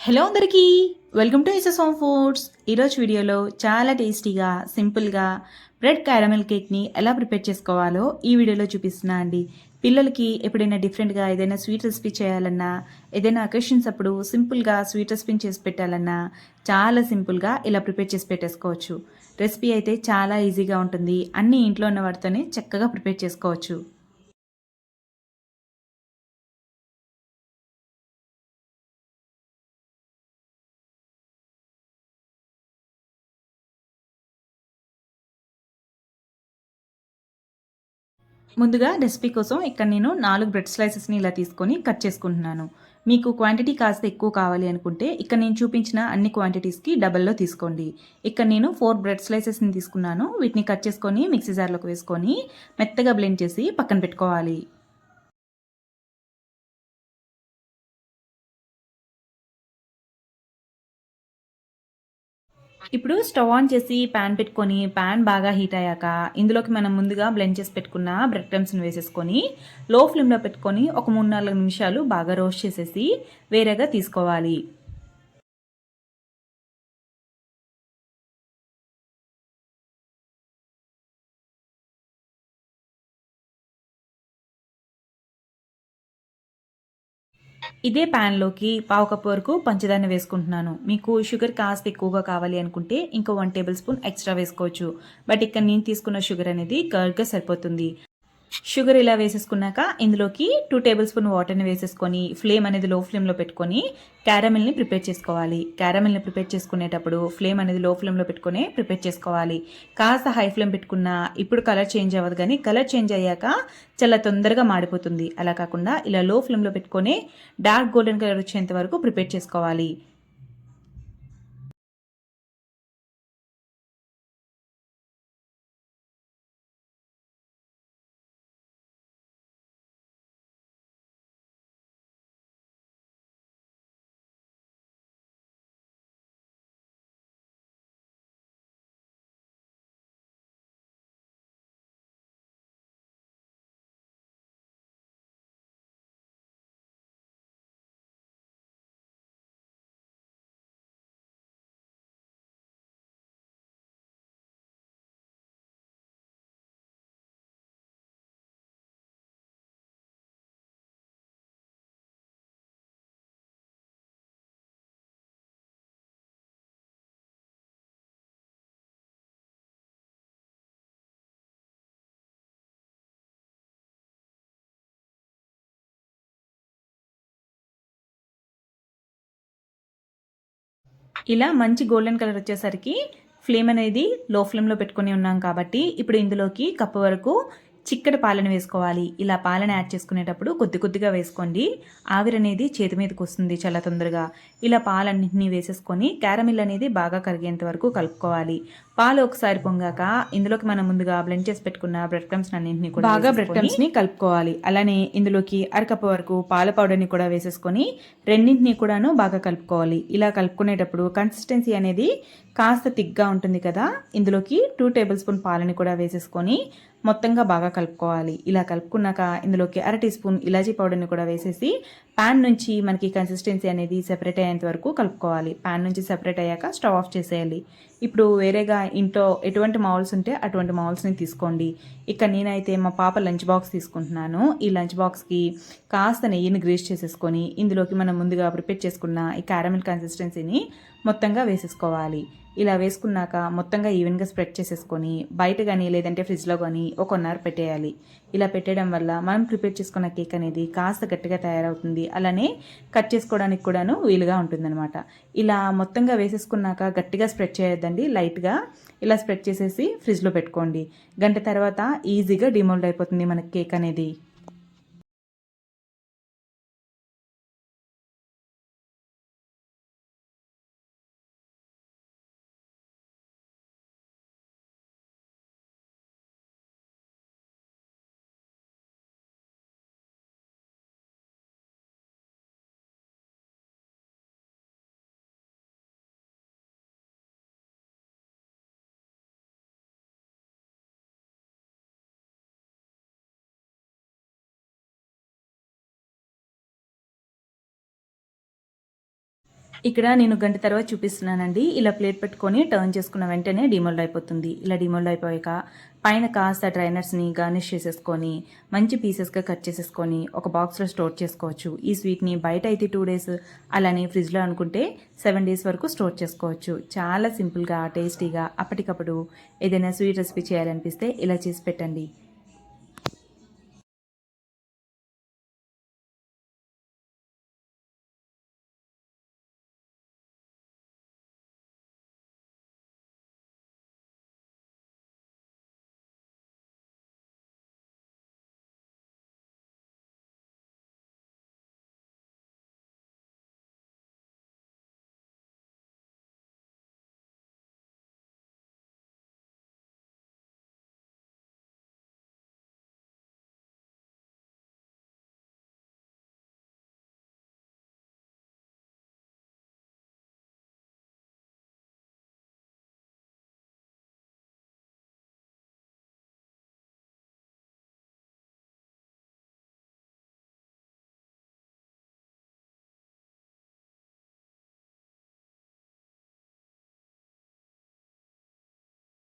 Hello అందరికీ welcome to ఇసెస్ home foods ఈరోజు వీడియోలో చాలా టేస్టీగా సింపుల్గా బ్రెడ్ క్యారమెల్ కేక్ని ఎలా ప్రిపేర్ చేసుకోవాలో ఈ వీడియోలో చూపిస్తున్నా అండి. పిల్లలకి ఎప్పుడైనా డిఫరెంట్గా ఏదైనా స్వీట్ రెసిపీ చేయాలన్నా ఏదైనా అకేషన్స్ అప్పుడు సింపుల్గా స్వీట్ రెసిపీని చేసి పెట్టాలన్నా చాలా సింపుల్గా ఇలా ప్రిపేర్ చేసి పెట్టేసుకోవచ్చు. రెసిపీ అయితే చాలా ఈజీగా ఉంటుంది. అన్ని ఇంట్లో ఉన్న వాటితోనే చక్కగా ప్రిపేర్ చేసుకోవచ్చు. ముందుగా రెసిపీ కోసం ఇక్కడ నేను నాలుగు బ్రెడ్ స్లైసెస్ని ఇలా తీసుకొని కట్ చేసుకుంటున్నాను. మీకు క్వాంటిటీ కాస్త ఎక్కువ కావాలి అనుకుంటే ఇక్కడ నేను చూపించిన అన్ని క్వాంటిటీస్కి డబల్లో తీసుకోండి. ఇక్కడ నేను ఫోర్ బ్రెడ్ స్లైసెస్ని తీసుకున్నాను. వీటిని కట్ చేసుకొని మిక్సీ జార్లోకి వేసుకొని మెత్తగా బ్లెండ్ చేసి పక్కన పెట్టుకోవాలి. ఇప్పుడు స్టవ్ ఆన్ చేసి ప్యాన్ పెట్టుకొని ప్యాన్ బాగా హీట్ అయ్యాక ఇందులోకి మనం ముందుగా బ్లెండ్ చేసి పెట్టుకున్న బ్రెడ్ క్రమ్స్ని వేసేసుకొని లో ఫ్లేమ్లో పెట్టుకొని ఒక మూడు నాలుగు నిమిషాలు బాగా రోస్ట్ చేసేసి వేరేగా తీసుకోవాలి. ఇదే ప్యాన్లోకి పావు కప్పు వరకు పంచదార వేసుకుంటున్నాను. మీకు షుగర్ కాస్త ఎక్కువగా కావాలి అనుకుంటే ఇంకో వన్ టేబుల్ స్పూన్ ఎక్స్ట్రా వేసుకోవచ్చు. బట్ ఇక్కడ నేను తీసుకున్న షుగర్ అనేది కర్డ్గా సరిపోతుంది. షుగర్ ఇలా వేసేసుకున్నాక ఇందులోకి టూ టేబుల్ స్పూన్ వాటర్ని వేసేసుకొని ఫ్లేమ్ అనేది లో ఫ్లేమ్లో పెట్టుకొని క్యారమిల్ని ప్రిపేర్ చేసుకోవాలి. క్యారమిల్ని ప్రిపేర్ చేసుకునేటప్పుడు ఫ్లేమ్ అనేది లో ఫ్లేమ్లో పెట్టుకొని ప్రిపేర్ చేసుకోవాలి. కాస్త హై ఫ్లేమ్ పెట్టుకున్నా ఇప్పుడు కలర్ చేంజ్ అవ్వదు కానీ కలర్ చేంజ్ అయ్యాక చాలా తొందరగా మాడిపోతుంది. అలా కాకుండా ఇలా లో ఫ్లేమ్లో పెట్టుకొని డార్క్ గోల్డెన్ కలర్ వచ్చేంత వరకు ప్రిపేర్ చేసుకోవాలి. ఇలా మంచి గోల్డెన్ కలర్ వచ్చేసరికి ఫ్లేమ్ అనేది లో ఫ్లేమ్లో పెట్టుకుని ఉన్నాం కాబట్టి ఇప్పుడు ఇందులోకి కప్పు వరకు చిక్కటి పాలను వేసుకోవాలి. ఇలా పాలను యాడ్ చేసుకునేటప్పుడు కొద్ది కొద్దిగా వేసుకోండి. ఆవిరి అనేది చేతి మీదకి వస్తుంది చాలా తొందరగా. ఇలా పాలన్నింటినీ వేసేసుకొని క్యారమిల్ అనేది బాగా కరిగేంత వరకు కలుపుకోవాలి. పాలు ఒకసారి పొంగాక ఇందులోకి మనం ముందుగా బ్లెండ్ చేసి పెట్టుకున్న బ్రెడ్ క్రమ్స్ అన్నింటినీ కూడా బాగా బ్రెడ్ క్రమ్స్ని కలుపుకోవాలి. అలానే ఇందులోకి అరకప్ప వరకు పాల పౌడర్ని కూడా వేసేసుకొని రెండింటినీ కూడాను బాగా కలుపుకోవాలి. ఇలా కలుపుకునేటప్పుడు కన్సిస్టెన్సీ అనేది కాస్త థిక్గా ఉంటుంది కదా. ఇందులోకి టూ టేబుల్ స్పూన్ పాలని కూడా వేసేసుకొని మొత్తంగా బాగా కలుపుకోవాలి. ఇలా కలుపుకున్నాక ఇందులోకి అర టీ స్పూన్ ఇలాచీ పౌడర్ని కూడా వేసేసి ప్యాన్ నుంచి మనకి కన్సిస్టెన్సీ అనేది సెపరేట్ అయ్యేంత వరకు కలుపుకోవాలి. ప్యాన్ నుంచి సెపరేట్ అయ్యాక స్టవ్ ఆఫ్ చేసేయాలి. ఇప్పుడు వేరేగా ఇంట్లో ఎటువంటి మౌల్స్ ఉంటే అటువంటి మౌల్స్ని తీసుకోండి. ఇక్కడ నేనైతే మా పాప లంచ్ బాక్స్ తీసుకుంటున్నాను. ఈ లంచ్ బాక్స్కి కాస్త నెయ్యిని గ్రీస్ చేసేసుకొని ఇందులోకి మనం ముందుగా ప్రిపేర్ చేసుకున్న ఈ క్యారమిల్ కన్సిస్టెన్సీని మొత్తంగా వేసేసుకోవాలి. ఇలా వేసుకున్నాక మొత్తంగా ఈవెన్గా స్ప్రెడ్ చేసేసుకొని బయట కానీ లేదంటే ఫ్రిడ్జ్లో కానీ ఒక వన్ అవర్ పెట్టేయాలి. ఇలా పెట్టడం వల్ల మనం ప్రిపేర్ చేసుకున్న కేక్ అనేది కాస్త గట్టిగా తయారవుతుంది. అలానే కట్ చేసుకోవడానికి కూడాను వీలుగా ఉంటుందన్నమాట. ఇలా మొత్తంగా వేసేసుకున్నాక గట్టిగా స్ప్రెడ్ చేయొద్దండి. లైట్గా ఇలా స్ప్రెడ్ చేసేసి ఫ్రిడ్జ్లో పెట్టుకోండి. గంట తర్వాత ఈజీగా డిమోల్డ్ అయిపోతుంది మనకి కేక్ అనేది. ఇక్కడ నేను గంట తర్వాత చూపిస్తున్నానండి. ఇలా ప్లేట్ పెట్టుకొని టర్న్ చేసుకున్న వెంటనే డిమోల్డ్ అయిపోతుంది. ఇలా డిమోల్డ్ అయిపోయాక పైన కాస్త డ్రైనర్స్ని గార్నిష్ చేసేసుకొని మంచి పీసెస్గా కట్ చేసేసుకొని ఒక బాక్స్లో స్టోర్ చేసుకోవచ్చు. ఈ స్వీట్ని బయట అయితే టూ డేస్ అలానే ఫ్రిడ్జ్లో అనుకుంటే సెవెన్ డేస్ వరకు స్టోర్ చేసుకోవచ్చు. చాలా సింపుల్గా టేస్టీగా అప్పటికప్పుడు ఏదైనా స్వీట్ రెసిపీ చేయాలనిపిస్తే ఇలా చేసి పెట్టండి.